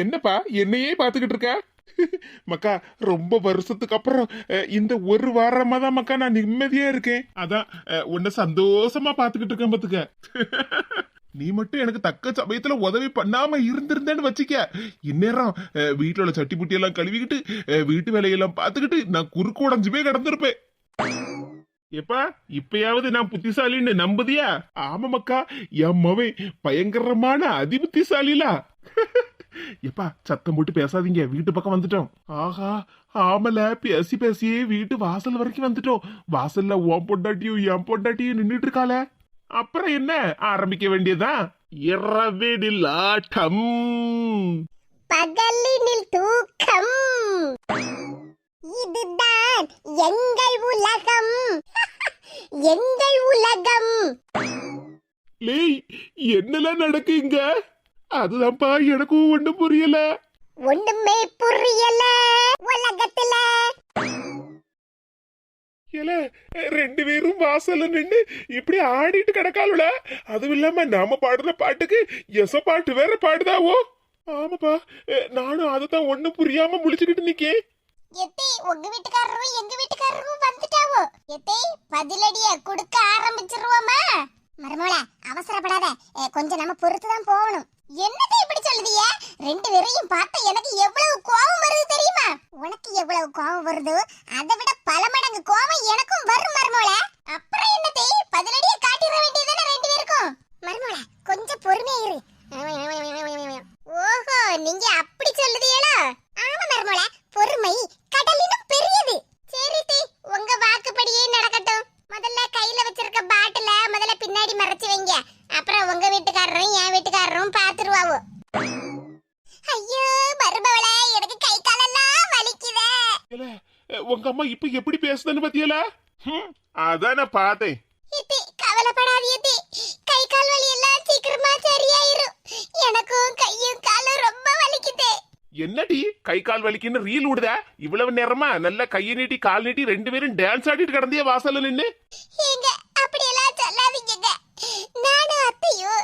என்னப்பா என்னையே பார்த்துக்கிட்டு இருக்க? மக்கா ரொம்ப வருஷத்துக்கு அப்புறம் இந்த ஒரு வாரமா தான் மக்கா நான் நிம்மதியா இருக்கேன். அதான் உன்னை சந்தோஷமா பாத்துக்கிட்டு இருக்கேன் பாத்துக்க. நீ மட்டும் எனக்கு தக்க சமயத்துல உதவி பண்ணாம இருந்திருந்தேன்னு வச்சுக்க. இந்நேரம் வீட்டுல உள்ள சட்டி புட்டி எல்லாம் கழுவிக்கிட்டு வீட்டு வேலையெல்லாம் பாத்துக்கிட்டு நான் குறுக்கு உடஞ்சுமே கிடந்திருப்பேன். எப்பா இப்பயாவது நான் புத்திசாலின்னு நம்புதியா? ஆமா மக்கா என் மவன் பயங்கரமான அதிபுத்திசாலிலா. எப்பா சத்தம் போட்டு பேசாதீங்க. வீட்டு பக்கம் வந்துட்டோம். ஆஹா ஆமல. பேசி பேசியே வீட்டு வாசல் வரைக்கும் வந்துட்டோம். வாசல்ல ஓம் பொண்டாட்டியும் என் பொண்டாட்டியும் நின்னுட்டு இருக்காள அப்புறம் என்ன? ஆரம்பிக்க வேண்டியதுதான் இரவிடில் ஆட்டம். பகலினில் தூக்கம். இதுதான் எங்கள் உலகம். எங்கள் உலகம். லேய் என்னெல்லாம் நடக்குங்க அதுதான்ப்பா எனக்கும் ஒண்ணும் புரியல. ஒண்ணுமே புரியல உலகத்துல. ஏல ரெண்டு பேரும் வாசல்ல நின்னு இப்படி ஆடிட்டு கிடக்காளுல. அதுவும் இல்லாம நாம பாடுற பாட்டுக்கு எச பாட்டு வேற பாடுதாவோ. ஆமாப்பா நானும் அதத்தான் ஒண்ணும் புரியாம முழிச்சுக்கிட்டு நிக்கேன். எத்தே உங்க வீட்டுக்காரரும் எங்க வீட்டுக்காரரும் வந்துட்டாவோ. எத்தே பதிலடிய கொடுக்க ஆரம்பிச்சிருவோமா. மருமோள அவசரப்படாத. கொஞ்சம் நம்ம பொறுத்து தான் போகணும். என்னது இப்படி சொல்லுதிய ரெண்டு பேரையும் பார்த்த எனக்கு எவ்வளவு கோபம் வருது தெரியுமா? உனக்கு எவ்வளவு கோபம் வருதோ அதை விட பல மடங்கு கோபம் எனக்கும் வரும் மருமோளே அப்புறம் என்னதே பதிலடிய காட்டிட வேண்டியதுதானே ரெண்டு பேருக்கும் மருமோள கொஞ்சம் பொறுமையா இரு ஓஹோ நீங்க அப்படி சொல்லுதீங்களா ஆமா மருமோள பொறுமை கடலினும் பெரியது சரி தி உங்க வாக்குப்படியே நடக்கட்டும் முதல்ல கையில வச்சிருக்க பாட்டில முதல்ல பின்னாடி மறைச்சு வைங்க அப்புறம் உங்க வீட்டுக்காரரும் என் வீட்டுக்காரரும் பாத்துருவாவோ ஐயோ மருமவளே எனக்கு கை காலெல்லாம் வலிக்குதே ஏல, அஹ், உங்க அம்மா இப்ப பேசுதுன்னு பாத்தியல? அதான் நான் பார்த்தேன். கவலைப்படாதீ கை கால் வலி எல்லாம் சீக்கிரமா சரியாயிரும். எனக்கும் கையும் காலும் ரொம்ப வலிக்குது. என்னடி? கை கால் வலிக்குன்னு ரீல் விடுதா? இவ்வளவு நேரமா நல்ல கையை நீட்டி கால் நீட்டி ரெண்டு பேரும் டான்ஸ் ஆடிட்டு கிடந்திய வாசல்ல நின்னு? ஏங்க அப்படியெல்லாம் சொல்லாதீங்கங்க. நானும் அத்தையும்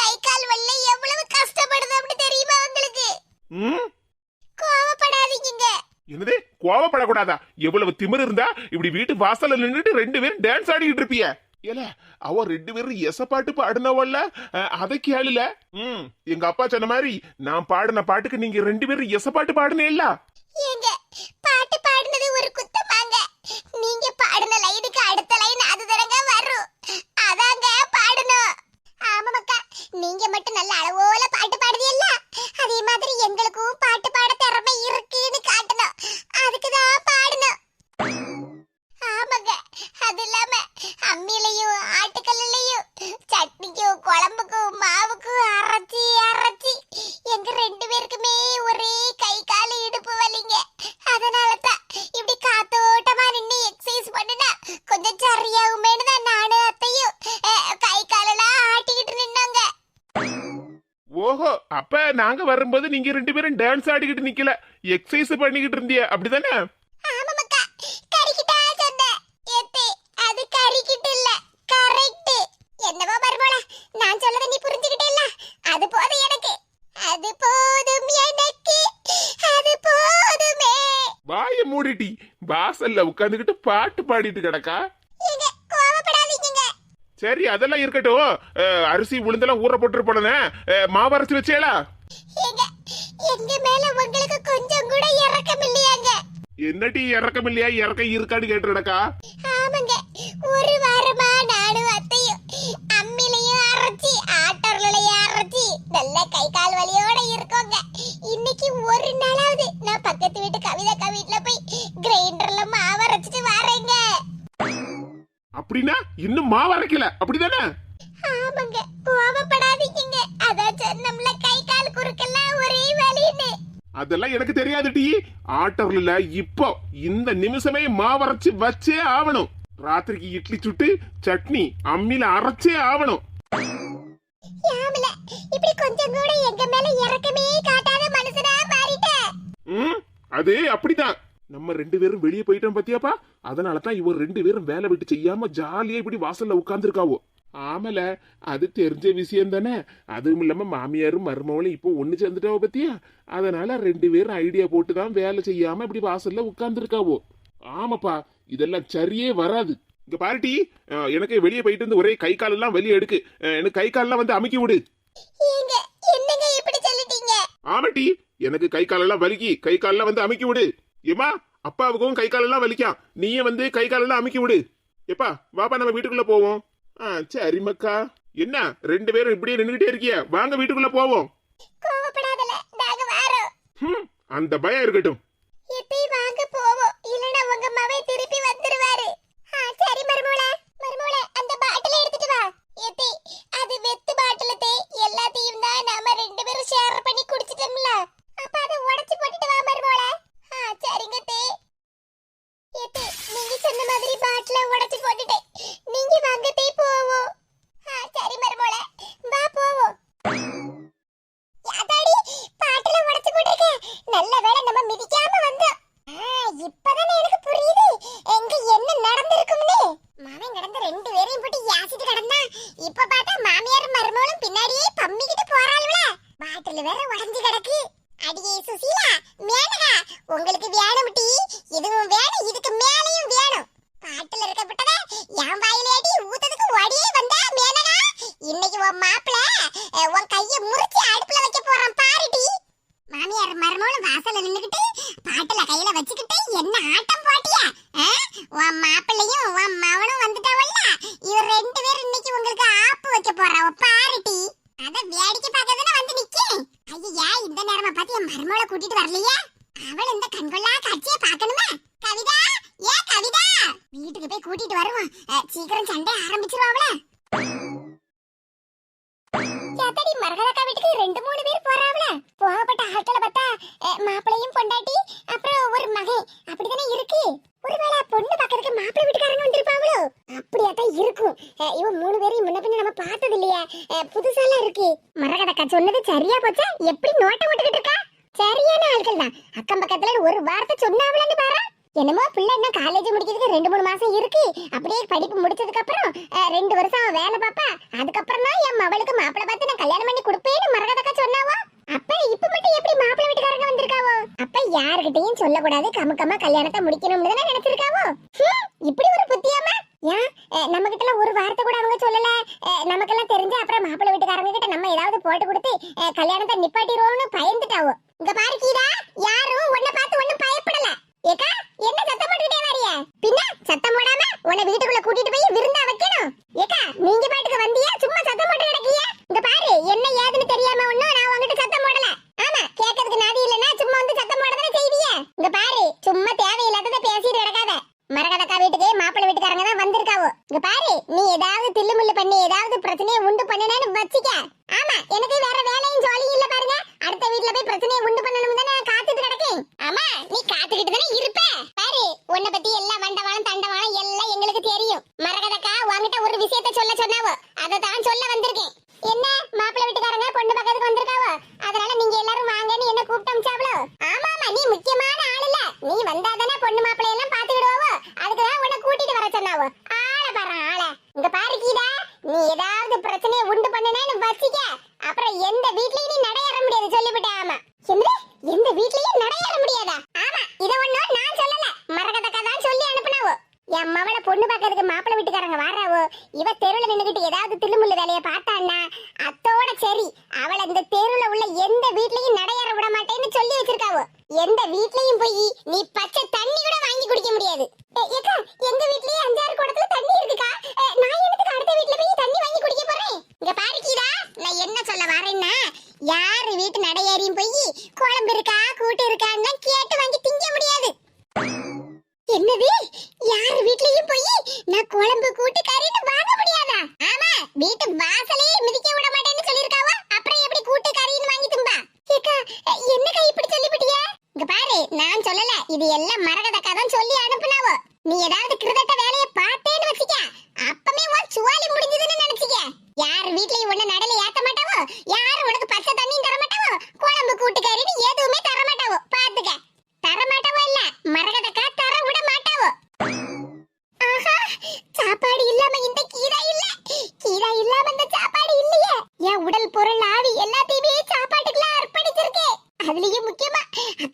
கை கால் வல்ல எவ்வளவு கஷ்டப்படுது அப்படி தெரியுமா உங்களுக்கு? ம்? கோவப்படாதீங்க என்னது? கோவப்படக்கூடாதா? எவ்வளவு திமிரு இருந்தா இப்படி வீட்டு வாசல்ல நின்றுட்டு ரெண்டு பேரும் டான்ஸ் ஆடிக்கிட்டு இருப்பிய. ஏல அவ ரெண்டு பேரும் எச பாட்டு பாடுனவல்ல அதை கேளுல. ம் எங்க அப்பா சொன்ன மாதிரி நான் பாடின பாட்டுக்கு நீங்க ரெண்டு பேரும் எச பாட்டு பாடுனேல்ல ஏங்க பாட்டு பாடினது ஒரு குத்தமாங்க. நீங்க பாடின லைனுக்கு அடுத்த லைன் அது தரங்க வரும். அதாங்க பாடணும். ஆமா மக்கா நீங்க மட்டும் நல்ல அளவோல பாட்டு பாடுவீல்ல அதே மாதிரி எங்களுக்கும் பாட்டு பாட திறமை இருக்குன்னு காட்டணும். அதுக்கு தான் பாடணும். நாங்க வரும்போது நீங்க ரெண்டு பேரும் டான்ஸ் ஆடிக்கிட்டு நிக்கல. எக்ஸசைஸ் பண்ணிக்கிட்டு இருந்திய. அப்படிதானே? வாய மூடிட்டி. வாசல்ல உட்காந்துக்கிட்டு பாட்டு பாடிட்டு கிடக்கா? சரி அதெல்லாம் இருக்கட்டும். அரிசி உளுந்தெல்லாம் ஊற போட்டு போனே மாவு அரைச்சு வச்சேலா? எங்க மேல உங்களுக்கு கொஞ்சம் கூட இறக்கம் இல்லையாங்க? என்னடி இறக்கம் இல்லையா? இறக்கம் இருக்கான்னு கேட்டுடக்கா. ஆமாங்க. ஒரு வாரமா நானும் அத்தையும் அம்மிலையும் அரைச்சி ஆட்டர்லையும் அரைச்சி நல்ல கை கால் வலியோட இருக்கோங்க. இன்னைக்கு ஒரு நாளாவது நான் பக்கத்து வீட்டு கவிதா வீட்டுல போய் கிரைண்டர்ல மாவு அரைச்சிட்டு வரேங்க. அப்படின்னா இன்னும் மாவு அரைக்கல. அப்படிதானே? ஆமாங்க. கோவப்படாதீங்க. அதான் சொன்னோம்ல கை அதெல்லாம் எனக்கு தெரியாது டி. ஆட்டர்ல இப்போ இந்த நிமிஷமே மாவரைச்சு வச்சே ஆவணும். ராத்திரிக்கு இட்லி சுட்டு சட்னி அம்மில அரைச்சே ஆவணும். அது அப்படிதான். நம்ம ரெண்டு பேரும் வெளியே போயிட்டோம் பாத்தியாப்பா? அதனால தான் இவர் ரெண்டு பேரும் வேலை விட்டு செய்யாம ஜாலியா இப்படி வாசல்ல உட்கார்ந்துருக்காவோ. ஆமல அது தெரிஞ்ச விஷயம் தானே. அதுவும் இல்லாமல் மாமியாரும் மருமவளும் இப்போ ஒன்று சேர்ந்துட்டாவோ பத்தியா? அதனால ரெண்டு பேரும் ஐடியா போட்டு தான் வேலை செய்யாம இப்படி வாசல்ல உட்காந்துருக்காவோ ஆமாப்பா இதெல்லாம் சரியே வராது. இங்க பாருட்டி எனக்கு வெளியே போயிட்டு வந்து ஒரே கை காலெல்லாம் வெளியே எடுக்கு. எனக்கு கை காலெல்லாம் வந்து அமுக்கி விடு. ஆமாட்டி எனக்கு கை காலெல்லாம் வலிக்கி கை காலெல்லாம் வந்து அமுக்கி விடு. ஏமா அப்பாவுக்கும் கை காலெல்லாம் வலிக்கான் நீயே வந்து கை காலெல்லாம் அமுக்கி விடு. எப்பா வாப்பா நம்ம வீட்டுக்குள்ள போவோம். ஆ சரி என்ன ரெண்டு பேரும் இப்படியே நின்றுகிட்டே இருக்கிய? வாங்க வீட்டுக்குள்ள போவோம். அந்த பயம் இருக்கட்டும். வேற உடஞ்சு கிடக்கு. ஏத்தாடி மரகதக்கா வீட்டுக்கு ரெண்டு மூணு பேர் போறாவல போகப்பட்ட ஆட்களை பார்த்தா மாப்பிளையும் பொண்டாட்டி அப்புறம் ஒரு மகன். அப்படித்தானே இருக்கு? ஒருவேளை பொண்ணு பாக்கிறதுக்கு மாப்பிள்ளை வீட்டுக்காரங்க வந்திருப்பாங்களோ? அப்படியா தான் இருக்கும் இவன் மூணு பேரையும் முன்ன பின்ன நம்ம பார்த்தது இல்லையா. புதுசாலாம் இருக்கு. மரகதக்கா சொன்னது சரியா போச்சா? எப்படி நோட்டம் விட்டுக்கிட்டு இருக்கா? சரியான ஆட்கள் தான். அக்கம் பக்கத்துல ஒரு வார்த்தை சொன்னாவலன்னு பாரு என்னமோ பிள்ளை இன்னும் காலேஜ் முடிக்கிறதுக்கு ரெண்டு மூணு மாசம் இருக்கு. அப்படியே படிப்பு முடிச்சதுக்கு அப்புறம் ரெண்டு வருஷம் வேலை பாப்பா. அதுக்கப்புறம் தான் என் மவளுக்கு மாப்பிள்ளை பார்த்து நான் கல்யாணம் பண்ணி கொடுப்பேன்னு மரகதக்கா சொன்னாவோ? அப்ப இப்ப மட்டும் எப்படி மாப்பிள்ளை வீட்டுக்காரங்க வந்திருக்காவோ? அப்ப யாருக்கிட்டையும் சொல்லக்கூடாது. கமுக்கமா கல்யாணத்தை முடிக்கணும்னு தான் நினைச்சிருக்காவோ? இப்படி ஒரு புத்தியாமா? ஏன்? நம்ம கிட்ட ஒரு வார்த்தை கூட அவங்க சொல்லல. நமக்கு எல்லாம் தெரிஞ்ச அப்புறம் மாப்பிள்ளை வீட்டுக்காரங்க கிட்ட நம்ம ஏதாவது போட்டு கொடுத்து கல்யாணத்தை நிப்பாட்டிடுவோம்னு பயந்துட்டாவோ? இங்க பாரு கீதா யாரும்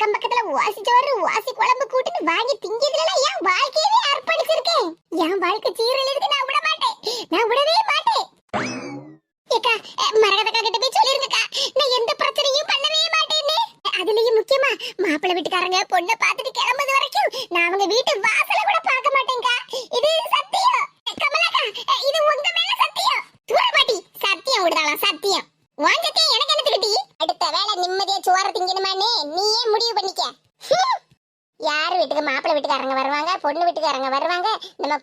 அக்கம் பக்கத்துல வாசி சோறு வாசி குழம்பு கூட்டுன்னு வாங்கி திங்கிறதுல என் வாழ்க்கையவே அர்ப்பணிச்சிருக்கேன். என் வாழ்க்கை சீரழிதுக்கு நான் விட மாட்டேன் நான் விடவே மாட்டேன் ஏக்கா மரகதக்கா கிட்ட போய் சொல்லிருங்கக்கா நான் எந்த பிரச்சனையும் பண்ணவே மாட்டேன்னு அதுலயும் முக்கியமா மாப்பிள்ளை வீட்டுக்காரங்க பொண்ணை பார்த்துட்டு கிளம்புது வரைக்கும் நான் அவங்க வீட்டு வாசல கூட பார்க்க மாட்டேன்க்கா இது சத்தியம் கமலாக்கா இது உங்க மேல சத்தியம் தூர பாட்டி சத்தியம் விடுதாலாம் சத்தியம் வாஞ்சத்தையும் எனக்கு என்ன கிட்டி அடுத்த வேலை நிம்மதியா சோறு திங்கணுமான்னு நீயே முடிவு பண்ணிக்க ஹம். யார் வீட்டுக்கு மாப்பிள்ளை வீட்டுக்காரங்க வருவாங்க பொண்ணு வீட்டுக்காரங்க வருவாங்க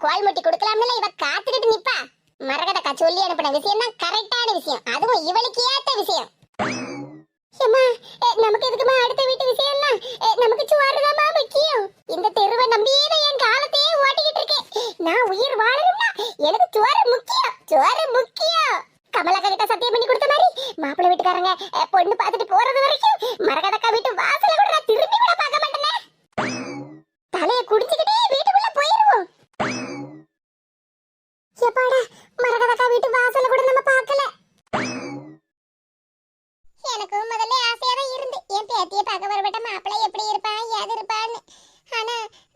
நம்ம கோல் முட்டி கொடுக்கலாம்ல இவ காத்துக்கிட்டு நிப்பா மரகதக்கா சொல்லி அனுப்பின விஷயம் தான் கரெக்டான விஷயம் அதுவும் இவளுக்கு ஏத்த விஷயம் ஏம்மா, எ, நமக்கு எதுக்குமா அடுத்த வீட்டு விஷயம்லாம் எ, நமக்கு சுவாருதாம்மா முக்கியம் இந்த தெருவை நம்பியே நான் என் காலத்தையே ஓட்டிக்கிட்டு இருக்கேன் நான் உயிர் வாழணும்னா எனக்கு சுவாரு முக்கியம் சுவாரு முக்கியம் கமலக்கா கிட்ட சத்தியம் பண்ணி கொடுத்த மாதிரி மாப்பிள்ளை வீட்டுக்காரங்க எ, பொண்ணு பார்த்துட்டு போறது வரைக்கும் மரகதக்கா வீட்டு வாசல கூட நான் திரும்பி கூட பார்க்க மாட்டேனே தலைய குடிச்சுக்கிட்டே வீட்டுக்குள்ள போயிருவோம் எப்பாடா மரகதக்கா வீட்டு வாசல கூட நம்ம பார்க்கல எனக்கும் முதல்ல ஆசையா தான் இருந்து என் பேத்திய பார்க்க வரப்பட்ட மாப்பிள்ளை எப்படி இருப்பான் ஏது இருப்பான்னு ஆனா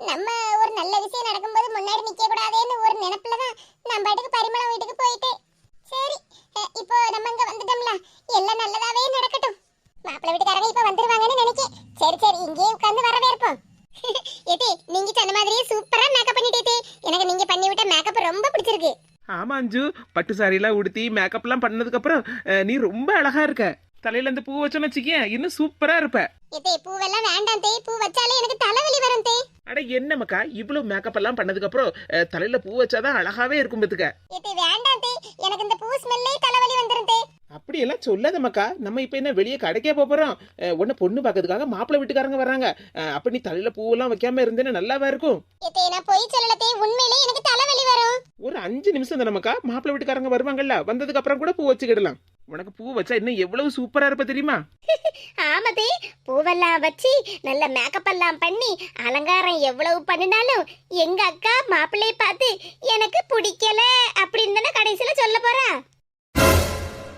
நம்ம ஒரு நல்ல விஷயம் நடக்கும்போது முன்னாடி நிக்க கூடாதேன்னு ஒரு நினைப்புல தான் நம்ம பாட்டுக்கு பரிமளம் வீட்டுக்கு போயிட்டேன் சரி அஹ் இப்போ நம்ம இங்க வந்துட்டோம்ல எல்லாம் நல்லதாவே நடக்கட்டும் மாப்பிள்ளை வீட்டுக்காரங்க இப்ப வந்துருவாங்கன்னு நினைக்கேன் சரி சரி இங்கேயே உட்கார்ந்து வரவேற்போம் எதே நீங்க சொன்ன மாதிரியே சூப்பரா மேக்கப் பண்ணிட்டே எனக்கு நீங்க பண்ணி விட்ட மேக்கப் ரொம்ப பிடிச்சிருக்கு. ஆமா அஞ்சு. பட்டு சாரியெல்லாம் உடுத்தி மேக்கப்லாம் பண்ணதுக்கு அப்புறம் நீ ரொம்ப அழகா இருக்க. தலையில இந்த பூ வச்சோன்னு வச்சுக்கேன் இன்னும் சூப்பரா இருப்ப. எதே பூவெல்லாம் வேண்டாம் தே. பூ வச்சாலே எனக்கு தலைவலி வரும் தே. அட என்ன மக்கா இவ்வளவு மேக்கப் எல்லாம் பண்ணதுக்கு அப்புறம் தலையில பூ வச்சாதான் அழகாவே இருக்கும் பத்துக்க. எதே வேண்டாம் தே. எனக்கு இந்த பூ ஸ்மெல்லே தலைவலி வந்துரும் தே. அப்படியெல்லாம் சொல்லாத மக்கா நம்ம இப்ப என்ன வெளியே கடைக்கே அஹ், உன்னை பொண்ணு பார்க்கறதுக்காக மாப்பிள்ளை வீட்டுக்காரங்க வர்றாங்க. அஹ், அப்ப நீ தலையில பூவெல்லாம் வைக்காம இருந்தேன்னா நல்லாவா இருக்கும்? எதே நான் பொய் சொல்லல தே. உண்மையிலே எனக்கு தலைவலி வரும். ஒரு அஞ்சு நிமிஷம் தானே மக்கா மாப்பிள்ளை வீட்டுக்காரங்க வருவாங்கல்ல வந்ததுக்கு அப்புறம் கூட பூ வச்சுக்கிடலாம். உனக்கு பூ வச்சா இன்னும் எவ்வளவு சூப்பரா இருப்ப தெரியுமா? ஆமதே பூவெல்லாம் வச்சு நல்ல மேக்கப் எல்லாம் பண்ணி அலங்காரம் எவ்வளவு பண்ணினாலும் எங்க அக்கா மாப்பிள்ளைய பார்த்து எனக்கு பிடிக்கல அப்படின்னு தானே கடைசியில சொல்ல போறா.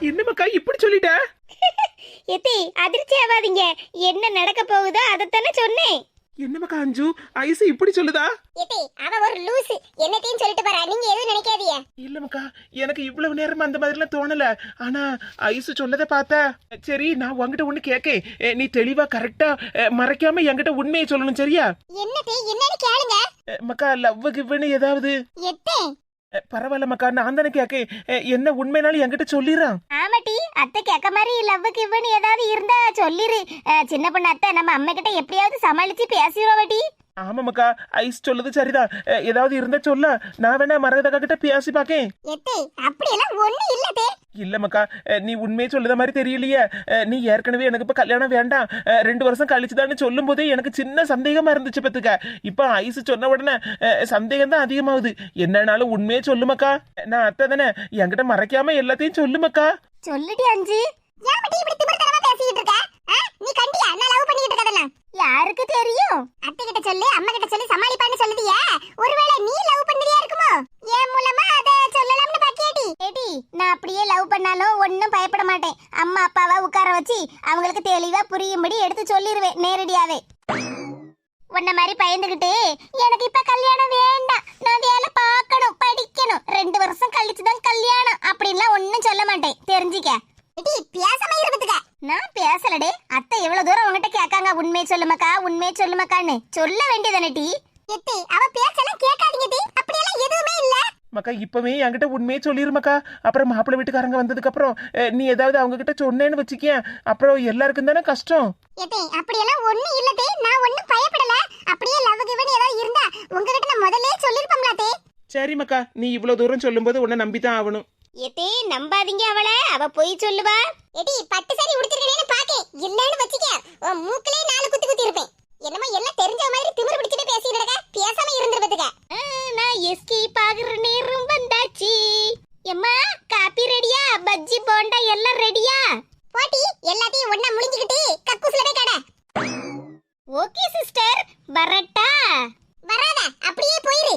என்ன மக்கா இப்படி சொல்லிட்ட? எத்தி அதிர்ச்சி ஆகாதீங்க என்ன நடக்க போகுதோ அதைத்தானே சொன்னேன். என்ன மக்கா அஞ்சு? ஐசு இப்படி சொல்லுதா? லூசு. என்னத்தையும் சொல்லிட்டு போறா. நீங்க எதுவும் நினைக்காதீங்க. இல்ல மக்கா எனக்கு இவ்வளவு நேரம் அந்த மாதிரிலாம் தோணல. ஆனா ஐசு சொன்னதை பார்த்தா சரி நான் உன்கிட்ட ஒண்ணு கேக்கேன். அஹ், நீ தெளிவா கரெக்டா மறைக்காம என்கிட்ட உண்மையை சொல்லணும் சரியா? என்னத்தே? என்னன்னு கேளுங்க. மக்கா லவ் கிவ்னு ஏதாவது? எத்தே? பரவாயில்ல மக்கா நான் தானே கேக்கேன். அஹ், என்ன உண்மைனாலும் என்கிட்ட சொல்லிடுறான் ஆமாட்டி அத்தை கேட்க மாதிரி லவ்வுக்கு இவனு ஏதாவது இருந்தா சொல்லிரு. அஹ், சின்ன பொண்ணு அத்தை நம்ம அம்மா கிட்ட எப்படியாவது சமாளிச்சு பேசிடுவோடி ஆமா மக்கா. ஐஸ் சொல்லுது சரிதான். அஹ், ஏதாவது இருந்தா சொல்ல. நான் வேணா மரகதக்கா கிட்ட பேசி பாக்கேன். எத்தே அப்படியெல்லாம் ஒண்ணு இல்லதே இல்ல மக்கா. அஹ், நீ உண்மையை சொல்லுத மாதிரி தெரியலையே. நீ ஏற்கனவே எனக்கு இப்ப கல்யாணம் வேண்டாம். ரெண்டு வருஷம் கழிச்சுதான்னு சொல்லும் போதே எனக்கு சின்ன சந்தேகமா இருந்துச்சு பத்துக்க. இப்ப ஐஸ் சொன்ன உடனே சந்தேகம் தான் அதிகமாகுது. என்னன்னாலும் உண்மையே சொல்லுமக்கா நான் அத்தை தானே. என்கிட்ட மறைக்காம எல்லாத்தையும் சொல்லுமக்கா சொல்லுடி அஞ்சு. ஏன் இப்படி திமிர்த்தனமா பேசிட்டு இருக்க? ஆ? நீ கண்டியா? நான் லவ் பண்ணிட்டு இருக்கதெல்லாம் யாருக்கு தெரியும்? அத்தை கிட்ட சொல்லு அம்மா கிட்ட சொல்லி சமாளிப்பான்னு சொல்லுதியா. ஒருவேளை நீ லவ் பண்றியா இருக்குமோ? என் மூலமா அத சொல்லலாம்னு பாக்கியாடி ஏடி நான் அப்படியே லவ் பண்ணாலும் ஒண்ணும் பயப்பட மாட்டேன். அம்மா அப்பாவை உட்கார வச்சு அவங்களுக்கு தெளிவா புரியும்படி எடுத்து சொல்லிடுவேன் நேரடியாவே. உன்ன மாதிரி பயந்துகிட்டு எனக்கு இப்ப கல்யாணம் வேண்டாம். நான் வேலை பார்க்கணும் படிக்கணும். ரெண்டு வருஷம் கழிச்சு தான் கல்யாணம். அப்படின்லாம் ஒண்ணும் சொல்ல மாட்டேன். தெரிஞ்சுக்க. பேசாம இருந்துக்க நான் பேசலடே. அத்தை எவ்வளவு தூரம் உங்ககிட்ட கேட்காங்க? உண்மையை சொல்லுமக்கா உண்மையை சொல்லுமக்கான்னு. சொல்ல வேண்டியதானே டி? எத்தி அவ பேச்செல்லாம் கேட்காதீங்க டி. அப்படியெல்லாம் எதுவுமே இல்ல. மக்கா இப்பவே என்கிட்ட உண்மையே சொல்லிருமக்கா. அப்புறம் மாப்பிள்ளை வீட்டுக்காரங்க வந்ததுக்கு அப்புறம் நீ ஏதாவது அவங்க கிட்ட சொன்னேன்னு வச்சுக்கேன். அப்புறம் எல்லாருக்கும் தானே கஷ்டம்? எத்தி அப்படியெல்லாம் ஒண்ணு இல்ல டி. நான் ஒண்ணும் பயப்படல. அப்படியே லவ் கிவன் ஏதாவது இருந்தா உங்ககிட்ட நான் முதல்லயே சொல்லிருப்போம்ல டி. சரி மக்கா நீ இவ்வளவு தூரம் சொல்லும்போது உன்னை நம்பித்தான் ஆகணும். எதே நம்பாதீங்க அவளை. அவ போய் சொல்லுவா. எடி பட்டு சாரி உடுத்திருக்கேன்னு பாக்கேன் இல்லன்னு வச்சுக்க. உன் மூக்கிலே நாலு குத்து குத்தி இருப்பேன். என்னமோ எல்லாம் தெரிஞ்ச மாதிரி திமிரு பிடிச்சிட்டு பேசிட்டு இருக்க. பேசாம இருந்துருப்பதுக்க நான் எஸ்கேப் ஆகுற நேரம் வந்தாச்சு. எம்மா காப்பி ரெடியா பஜ்ஜி போண்டா எல்லாம் ரெடியா போட்டி எல்லாத்தையும் ஒண்ணா முழிஞ்சுக்கிட்டு கக்கூஸ்ல போய் கடை ஓகே சிஸ்டர் வரட்டா வராத அப்படியே போயிரு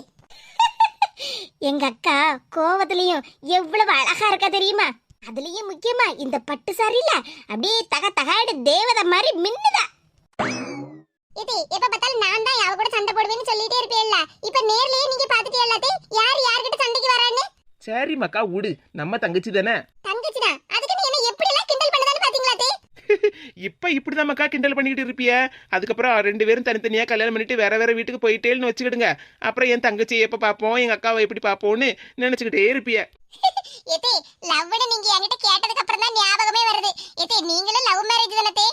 எங்க அக்கா கோவத்திலையும் எவ்வளவு அழகா இருக்கா தெரியுமா? அதுலயும் முக்கியமா இந்த பட்டு சாரில அப்படியே தக தகாடு தேவதை மாதிரி மின்னுதா. இது எப்ப பார்த்தாலும் நான் தான் அவ கூட சண்டை போடுவேன்னு சொல்லிட்டே இருப்பேல்ல. இப்ப நேர்லயே நீங்க பாத்துட்டே எல்லாத்தையும் யார் யார்கிட்ட சண்டைக்கு வரான்னு? சரி மக்கா விடு. நம்ம தங்கச்சி தானே? தங்கச்சிடா? அதுக்கு நீ என்ன எப்படி எல்லாம் கிண்டல் பண்ணதான்னு பாத்தீங்களா தே இப்ப இப்படிதான் மக்கா கிண்டல் பண்ணிக்கிட்டு இருப்பிய? அதுக்கப்புறம் ரெண்டு பேரும் தனித்தனியா கல்யாணம் பண்ணிட்டு வேற வேற வீட்டுக்கு போயிட்டேன்னு வச்சுக்கிடுங்க. அப்புறம் என் தங்கச்சி எப்ப பாப்போம் எங்க அக்காவை எப்படி பாப்போம்னு நினைச்சுக்கிட்டே இருப்பிய. ஏத்தே லவ்னு நீங்க என்கிட்ட கேட்டதுக்கு அப்புறம் தான் ஞாபகமே வருது ஏத்தே நீங்களும் லவ் மேரேஜ் தானே தே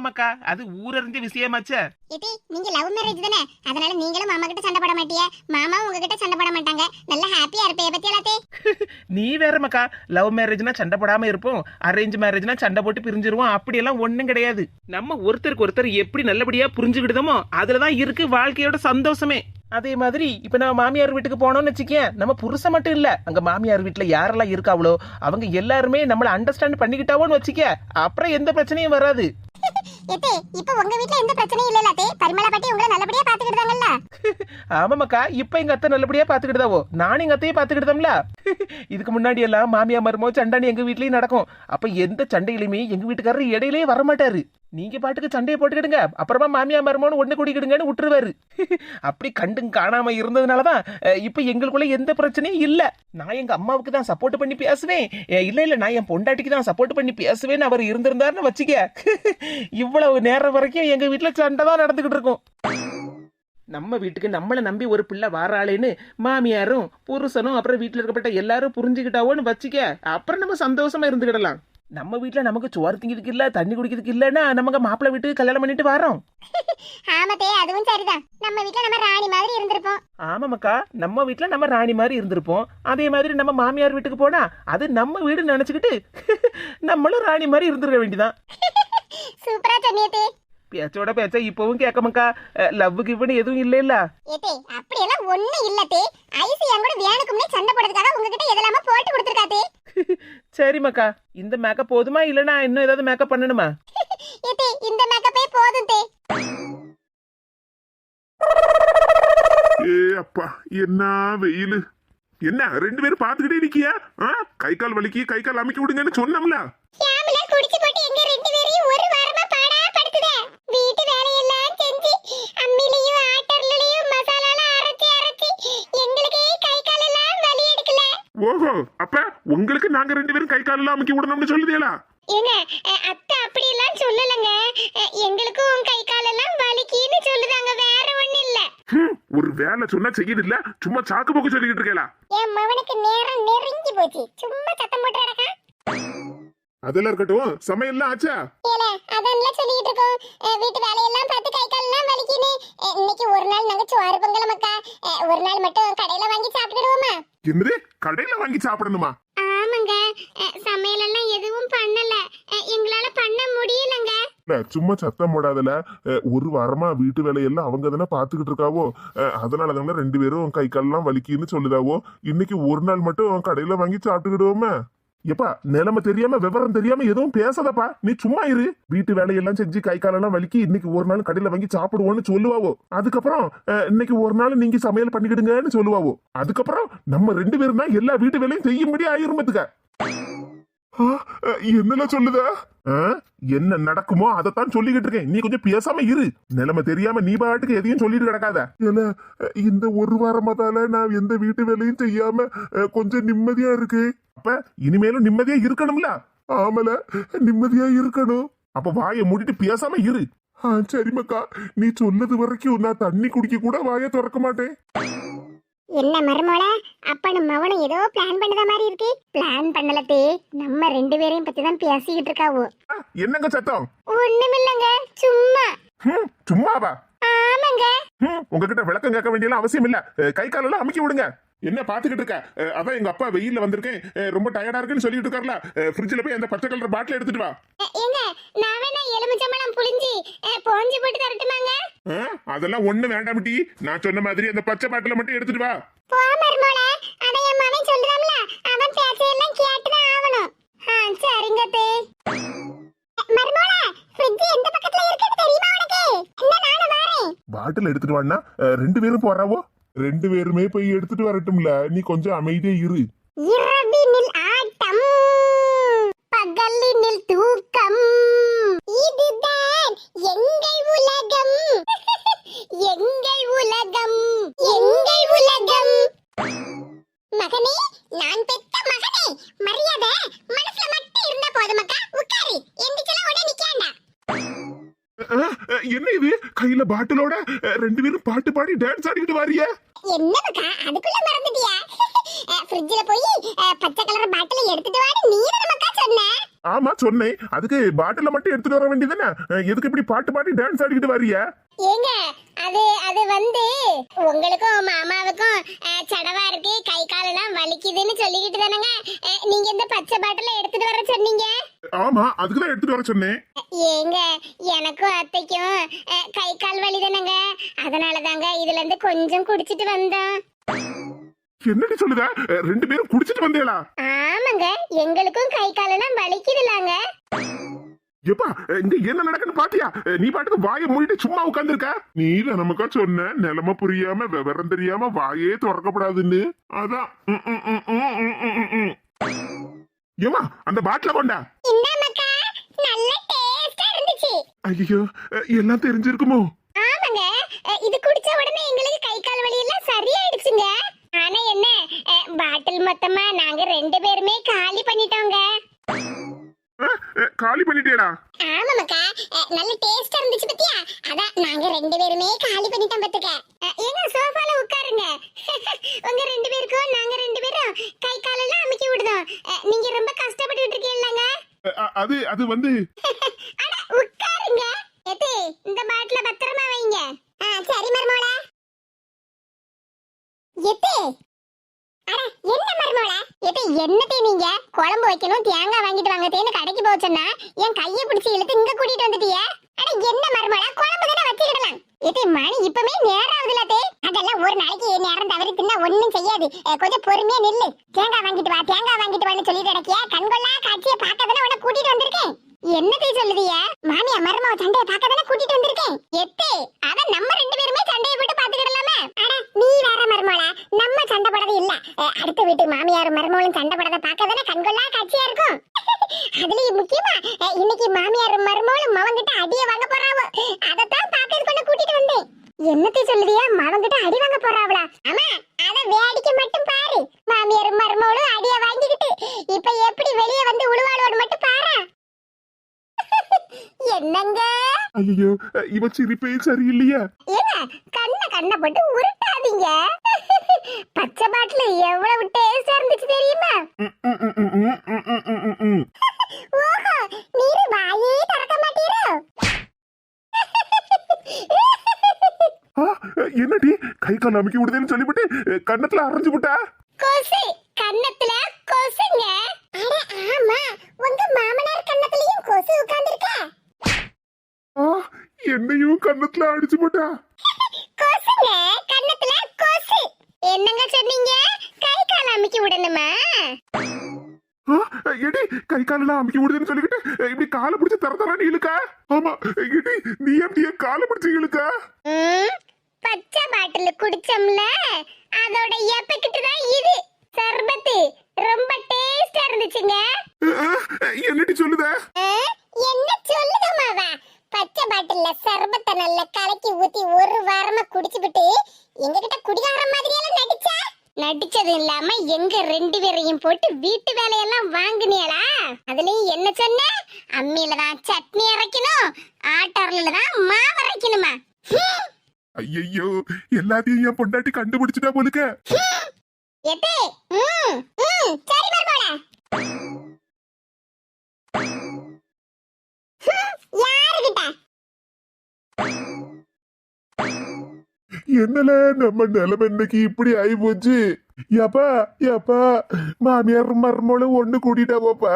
ஆமா மக்கா அது ஊரறிஞ்ச விஷயமாச்சே. ஏத்தி நீங்க லவ் மேரேஜ் தானே? அதனால நீங்களும் மாமா கிட்ட சண்டை போட மாட்டிய. மாமா உங்ககிட்ட சண்டை போட மாட்டாங்க. நல்லா ஹாப்பியா இருப்பே பத்தி எல்லாத்தே நீ வேற மக்கா லவ் மேரேஜ்னா சண்டை போடாம இருப்போம். அரேஞ்ச் மேரேஜ்னா சண்டை போட்டு பிரிஞ்சிருவோம். அப்படியெல்லாம் ஒண்ணும் கிடையாது. நம்ம ஒருத்தருக்கு ஒருத்தர் எப்படி நல்லபடியா புரிஞ்சுக்கிட்டோமோ அதுலதான் இருக்கு வாழ்க்கையோட சந்தோஷமே. அதே மாதிரி இப்ப நம்ம மாமியார் வீட்டுக்கு போனோம்னு வச்சுக்கேன் நம்ம புருஷன் மட்டும் இல்ல. அங்க மாமியார் வீட்டுல யாரெல்லாம் இருக்காவளோ அவங்க எல்லாருமே நம்மள அண்டர்ஸ்டாண்ட் பண்ணிக்கிட்டாவோன்னு வச்சுக்க அப்புறம் எந்த பிரச்சனையும் வராது. ஏத்தே இப்போ உங்க வீட்ல எந்த பிரச்சனையும் இல்ல தே. பரிமளா பாட்டி உங்களை நல்லபடியா பாத்துக்கிட்டாங்கல்ல ஆமாமாக்கா இப்ப எங்க அத்தை நல்லபடியா பாத்துக்கிட்டதாவோ நானும் எங்க அத்தையும் பாத்துக்கிட்டதம்ல இதுக்கு முன்னாடி எல்லாம் மாமியா மருமோ சண்டானி எங்க வீட்லயும் நடக்கும். அப்ப எந்த சண்டையிலுமே எங்க வீட்டுக்காரர் வர வரமாட்டாரு. நீங்க பாட்டுக்கு சண்டையை போட்டுக்கிடுங்க. அப்புறமா மாமியா மருமோன்னு ஒண்ணு கூடிக்கிடுங்கன்னு விட்டுருவாரு அப்படி கண்டும் காணாம இருந்ததுனாலதான் தான் இப்ப எங்களுக்குள்ள எந்த பிரச்சனையும் இல்ல. நான் எங்க அம்மாவுக்கு தான் சப்போர்ட் பண்ணி பேசுவேன். இல்லை இல்ல இல்ல நான் என் பொண்டாட்டிக்கு தான் சப்போர்ட் பண்ணி பேசுவேன்னு அவர் இருந்திருந்தாருன்னு வச்சுக்க. இவ்வளவு நேரம் வரைக்கும் எங்க வீட்டுல சண்டை தான் நடந்துகிட்டு இருக்கும். நம்ம வீட்டுக்கு நம்மளை நம்பி ஒரு பிள்ளை வாராளேன்னு மாமியாரும் புருஷனும் அப்புறம் வீட்டில் இருக்கப்பட்ட எல்லாரும் புரிஞ்சுக்கிட்டாவோன்னு வச்சுக்க. அப்புறம் நம்ம சந்தோஷமா இருந்துக்கிடலாம் நம்ம வீட்டில் நமக்கு சோறு திங்கிறதுக்கு இல்ல தண்ணி குடிக்கிறதுக்கு இல்லைன்னா நமக்கு மாப்பிள்ளை வீட்டுக்கு கல்யாணம் பண்ணிட்டு வரோம் ஆமா தே அதுவும் சரிதான். நம்ம வீட்ல நம்ம ராணி மாதிரி இருந்திருப்போம். ஆமாமக்கா நம்ம வீட்டில் நம்ம ராணி மாதிரி இருந்திருப்போம். அதே மாதிரி நம்ம மாமியார் வீட்டுக்கு போனா அது நம்ம வீடு நினைச்சுக்கிட்டு நம்மளும் ராணி மாதிரி இருந்துருக்க வேண்டியதான் சூப்பரா சொன்னியே தே பேச்சோட பேச்ச இப்பவும் கேட்கமாக்கா லவ்வுக்கு இவனு எதுவும் இல்லை இல்ல ஏத்தே அப்படியெல்லாம் ஒண்ணு இல்ல தே ஐஸ் என் கூட வேணுக்கு முன்னே சண்டை போடுறதுக்காக உங்ககிட்ட எதெல்லாம போட்டு கொடுத்துருக்கா சரிம்மாக்கா இந்த மேக்கப் போதுமா இல்லைன்னா இன்னும் ஏதாவது மேக்கப் பண்ணணுமா? இந்த மேக்கப்பே போதும் தே. ஏ அப்பா என்ன வெயில்? என்ன ரெண்டு பேரும் பாத்துக்கிட்டே இருக்கியா ஆ? கை கால் வலிக்கு கை கால் அமைக்க விடுங்கன்னு சொன்னோம்ல கேமல குடிச்சு போட்டு எங்க ரெண்டு பேரையும் ஒரு வாரமா பாடா படுத்துதே வீட்டு வேலையெல்லாம் செஞ்சு அம்மிலையும் ஆட்டர்லயும் மசாலாலாம் அரைச்சி அரைச்சி எங்களுக்கே கை காலெல்லாம் வலி எடுக்கல ஓஹோ அப்ப உங்களுக்கு நாங்க ரெண்டு பேரும் கை கால் எல்லாம் அமைக்க விடணும்னு சொல்லுதேலா? ஏங்க அத்தை அப்படி எல்லாம் சொல்லலங்க எங்களுக்கும் கை காலெல்லாம் வலிக்குன்னு சொல்லுதாங்க வேற ஒண்ணு இல்ல. ஒரு வேலை சொன்னா செய்யுது இல்ல சும்மா சாக்கு போக்கு சொல்லிக்கிட்டு இருக்கேலா? என் மவனுக்கு நேரம் நெருங்கி போச்சு. சும்மா சத்தம் போட்டு நடக்கா அதெல்லாம் இருக்கட்டும் சமையல்லாம் ஆச்சா? ஏல அதெல்லாம் சொல்லிட்டு இருக்கோம். வீட்டு வேலையெல்லாம் பார்த்து கை காலெல்லாம் வலிக்குன்னு. இன்னைக்கு ஒரு நாள் நாங்க சோறு பொங்கல் மக்கா அஹ், ஒரு நாள் மட்டும் கடையில வாங்கி சாப்பிட்டுடுவோமா என்னது? கடையில வாங்கி சாப்பிடணுமா? ஆமாங்க. அஹ், சமையலெல்லாம் எதுவும் பண்ணல. எங்களால பண்ண முடியலங்க. சும்மா சத்தம் போடாதல. ஒரு வாரமா வீட்டு வேலையெல்லாம் அவங்க தானே பாத்துக்கிட்டு இருக்காவோ? அதனால தானே ரெண்டு பேரும் கை கால்லாம் வலிக்குன்னு சொல்லுதாவோ? இன்னைக்கு ஒரு நாள் மட்டும் கடையில வாங்கி சாப்பிட்டுக்கிடுவோமே. எப்பா நிலைமை தெரியாம விவரம் தெரியாம எதுவும் பேசாதப்பா. நீ சும்மா இரு. வீட்டு வேலையெல்லாம் செஞ்சு கை காலெல்லாம் வலிக்கி இன்னைக்கு ஒரு நாள் கடையில வாங்கி சாப்பிடுவோன்னு சொல்லுவாவோ. அதுக்கப்புறம் இன்னைக்கு ஒரு நாள் நீங்க சமையல் பண்ணிக்கிடுங்கன்னு சொல்லுவாவோ. அதுக்கப்புறம் நம்ம ரெண்டு பேரும் தான் எல்லா வீட்டு வேலையும் செய்யும்படி ஆயிருமத்துக்க என்னல சொல்லுத? என்ன நடக்குமோ அதைத்தான் சொல்லிக்கிட்டு இருக்கேன். நீ கொஞ்சம் பேசாம இரு. நிலைமை தெரியாம நீ பாட்டுக்கு எதையும் சொல்லிட்டு கிடக்காத. இந்த ஒரு வாரமாதால நான் எந்த வீட்டு வேலையும் செய்யாம கொஞ்சம் நிம்மதியா இருக்கு அப்ப இனிமேலும் நிம்மதியா இருக்கணும்ல? ஆமல நிம்மதியா இருக்கணும். அப்ப வாயை மூடிட்டு பேசாம இரு. ஆ, சரி மக்கா. நீ சொன்னது வரைக்கும் நான் தண்ணி குடிக்க கூட வாயை திறக்க மாட்டேன். என்ன மருமோள அப்பனும் மவனும் ஏதோ பிளான் பண்ணத மாதிரி இருக்கு. பிளான் பண்ணலத்தே நம்ம ரெண்டு பேரையும் பத்தி தான் பேசிக்கிட்டு இருக்காவோ. என்னங்க சத்தம்? ஒண்ணுமில்லங்க சும்மா. ஹம், சும்மாவா? ஆமாங்க. ஹம், உங்ககிட்ட விளக்கம் கேட்க வேண்டிய அவசியம் இல்ல கை காலெல்லாம் அமுக்கி விடுங்க. என்ன பாத்துக்கிட்டு இருக்க? அதான் எங்க அப்பா வெயில்ல வந்திருக்கேன். ரொம்ப டயர்டா இருக்குன்னு சொல்லிட்டு இருக்காருல. ஃப்ரிட்ஜ்ல போய் அந்த பச்சை கலர் பாட்டில் எடுத்துட்டு வா. ஏங்க நான் வேணா எலுமிச்சம்பழம் புளிஞ்சி பொஞ்சி போட்டு தரட்டுமாங்க? அதெல்லாம் ஒண்ணு வேண்டாம் டி நான் சொன்ன மாதிரி அந்த பச்சை பாட்டில மட்டும் எடுத்துட்டு வா. போ மருமோள. அத என் மவன் சொல்றான்ல. அவன் பேச்சையெல்லாம் கேட்டுதான் ஆகணும். ஆ சரிங்க தே. மருமோள ஃப்ரிட்ஜ் எந்த பக்கத்துல இருக்குன்னு தெரியுமா உனக்கு? என்ன நானும் வரேன். பாட்டில் எடுத்துட்டு வான்னா ரெண்டு பேரும் போறாவோ? ரெண்டு பேருமே போய் எடுத்துட்டு வரட்டும்ல. நீ கொஞ்சம் அமைதியா இரு. இரவினில் ஆட்டம் பகலினில் தூக்கம். இதுதான் எங்கள் உலகம். எங்கள் கையில பாட்டிலோட ரெண்டு பேரும் பாட்டு பாடி டான்ஸ் ஆடிக்கிட்டு வாரியா? என்னக்கா அதுக்குள்ள மறந்துட்டியா? ஃப்ரிட்ஜ்ல போய் பச்சை கலர் பாட்டில எடுத்துட்டு வாடி நீ நமக்கா சொன்ன? ஆமா சொன்னேன். அதுக்கு பாட்டில மட்டும் எடுத்துட்டு வர வேண்டியதுதானே? அஹ், எதுக்கு இப்படி பாட்டு பாடி டான்ஸ் ஆடிக்கிட்டு வாரியா ஏங்க அது அது வந்து உங்களுக்கும் மாமாவுக்கும் சடவா இருக்கு. கை காலெல்லாம் வலிக்குதுன்னு சொல்லிக்கிட்டு தானங்க. நீங்க இந்த பச்சை பாட்டில எடுத்துட்டு வர சொன்னீங்க? ஆமா அதுக்கு தான் எடுத்துட்டு வர சொன்னேன். ஏங்க எனக்கும் அத்தைக்கும் கை கால் வலி தானங்க. அதனால தாங்க இதுல இருந்து கொஞ்சம் குடிச்சிட்டு வந்தோம். என்னடி சொல்லுத? ரெண்டு பேரும் குடிச்சிட்டு வந்தேளா? ஆமாங்க எங்களுக்கும் கை காலெல்லாம் வலிக்குதுலாங்க. எப்பா இங்க என்ன நடக்குன்னு பாத்தியா? நீ பாட்டுக்கு வாயை மூடிட்டு சும்மா உட்கார்ந்திருக்க நீ நமக்கா சொன்ன நிலைமை புரியாம விவரம் தெரியாம வாயே திறக்கப்படாதுன்னு. அதான். ம், ம், ம், ம், ம், ம், ம், ம். ஏம்மா அந்த பாட்டில கொண்டா? ஐயோ எல்லாம் தெரிஞ்சிருக்குமோ? ஆமாங்க இது குடிச்ச உடனே எங்களுக்கு கை கால் வலி எல்லாம் சரியாயிடுச்சுங்க. ஆனா என்ன? பாட்டில் மொத்தமா நாங்க ரெண்டு பேருமே காலி பண்ணிட்டோங்க. காலி பண்ணிட்டேடா ஆமாமாக்கா. நல்ல டேஸ்டா இருந்துச்சு பத்தியா? அதான் நாங்க ரெண்டு பேருமே காலி பண்ணிட்டோம் பத்துக்க. ஏங்க சோஃபால உட்காருங்க. உங்க ரெண்டு பேருக்கும் நாங்க ரெண்டு பேரும் கை காலெல்லாம் அமுக்கி விடுதோம் நீங்க ரொம்ப கஷ்டப்பட்டுட்டு இருக்கீங்களாங்க? அது அது வந்து அட உட்காருங்க எத்தே இந்த பாட்டில பத்திரமா வைங்க ஆ சரி மர்மோள எத்தே அட என்ன மர்மோள எத்தே என்னத்தே நீங்க குழம்பு வைக்கணும் தேங்காய் வாங்கிட்டு வாங்க தேன்னு கடைக்கு போக சொன்னா? என் கையை பிடிச்சி இழுத்து இங்க கூட்டிட்டு வந்துட்டிய? அட என்ன மர்மோள குழம்பு தானே வச்சுக்கிடலாம் இது மணி இப்பவே நேரம் ஆகுதுல அதெல்லாம் ஒரு நாளைக்கு நேரம் தவறி தின்னா ஒண்ணும் செய்யாது. கொஞ்சம் பொறுமையா நில்லு. தேங்காய் வாங்கிட்டு வா தேங்காய் வாங்கிட்டு வான்னு சொல்லிட்டு கிடக்கிய கண்கொள்ளா காட்சியை பார்க்கதானே உன கூட்டிட்டு வந்திருக்கேன். என்னத்தை சொல்லுதிய? மாமியா மருமவ சண்டையை பார்க்க தானே கூட்டிட்டு வந்திருக்கேன். எத்தே அத நம்ம ரெண்டு பேருமே சண்டைய போட்டு பாத்துக்கிடலாமே அட நீ வேற மருமவளா நம்ம சண்டை போடுறது இல்ல. அடுத்த வீட்டு மாமியார் மருமவளும் சண்டை போடுறத பார்க்க தானே கண்கொள்ளா காட்சியா இருக்கும். அதுலயும் முக்கியமா இன்னைக்கு மாமியார் மருமகளும் மவங்கிட்ட அடிய வாங்க போறாவோ? அதத்தான் பாக்கிறது கொண்டு கூட்டிட்டு வந்தேன். என்னத்தை சொல்லுதியா மவங்கிட்ட அடி வாங்க போறாவளா? ஆமா அத வேடிக்கை மட்டும் பாரு. மாமியார் மருமகளும் அடிய வாங்கிக்கிட்டு இப்ப எப்படி வெளியே வந்து உழுவாளோடு மட்டும் பாரு. என்னங்க? ஐயோ இவன் சிரிப்பே சரியில்லையா. ஏங்க கண்ண கண்ண போட்டு உருட்டாதீங்க. பச்சை பாட்டில எவ்வளவு டேஸ்டா இருந்துச்சு தெரியுமா? ஓஹோ நீரு வாயே திறக்க மாட்டீரோ? என்னடி? கை கால் அமுக்கி விடுதேன்னு சொல்லிவிட்டு கண்ணத்துல அரைஞ்சு விட்டா கொசு கண்ணத்துல கன்னத்துல அடிச்சு போட்டா? கொசுங்க கன்னத்துல கொசு. என்னங்க சொன்னீங்க? கை கால் அமுக்கி விடணுமா? எடி கை காலெல்லாம் அமுக்கி விடுதேன்னு சொல்லிக்கிட்டு இப்படி காலை பிடிச்சு தர தரான்னு இழுக்கா? ஆமா எடி நீ எப்படி என் காலை பிடிச்சு இழுக்கா? பச்சை பாட்டில் குடிச்சோம்ல அதோட எஃபெக்ட் தான் இது. சர்பத்து ரொம்ப டேஸ்டா இருந்துச்சுங்க. என்னடி சொல்லுத? என்ன சொல்லுத மாவா பச்சை பாட்டில்ல சர்பத்தை நல்லா கலக்கி ஊத்தி ஒரு வாரமா குடிச்சுபிட்டு எங்க கிட்ட குடிகார மாதிரியெல்லாம் நடிச்சா? நடிச்சது இல்லாம எங்க ரெண்டு பேரையும் போட்டு வீட்டு வேலையெல்லாம் வாங்குனியலா? அதுலயும் என்ன சொன்ன? அம்மியில தான் சட்னி அரைக்கணும் ஆட்டாரில தான் மாவு அரைக்கணுமா. ஐயையோ எல்லாத்தையும் என் பொண்டாட்டி கண்டுபிடிச்சிட்டா போலுக்க. எத்தே ம் ம் சரி மர்மோளா யாருகிட்ட என்னல நம்ம நிலைமை இன்னைக்கு இப்படி ஆகி போச்சு? ஏப்பா ஏப்பா மாமியார் மர்மோளும் ஒண்ணு கூட்டிட்டாவோப்பா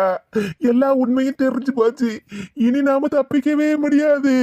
எல்லா உண்மையும் தெரிஞ்சு போச்சு. இனி நாம தப்பிக்கவே முடியாது.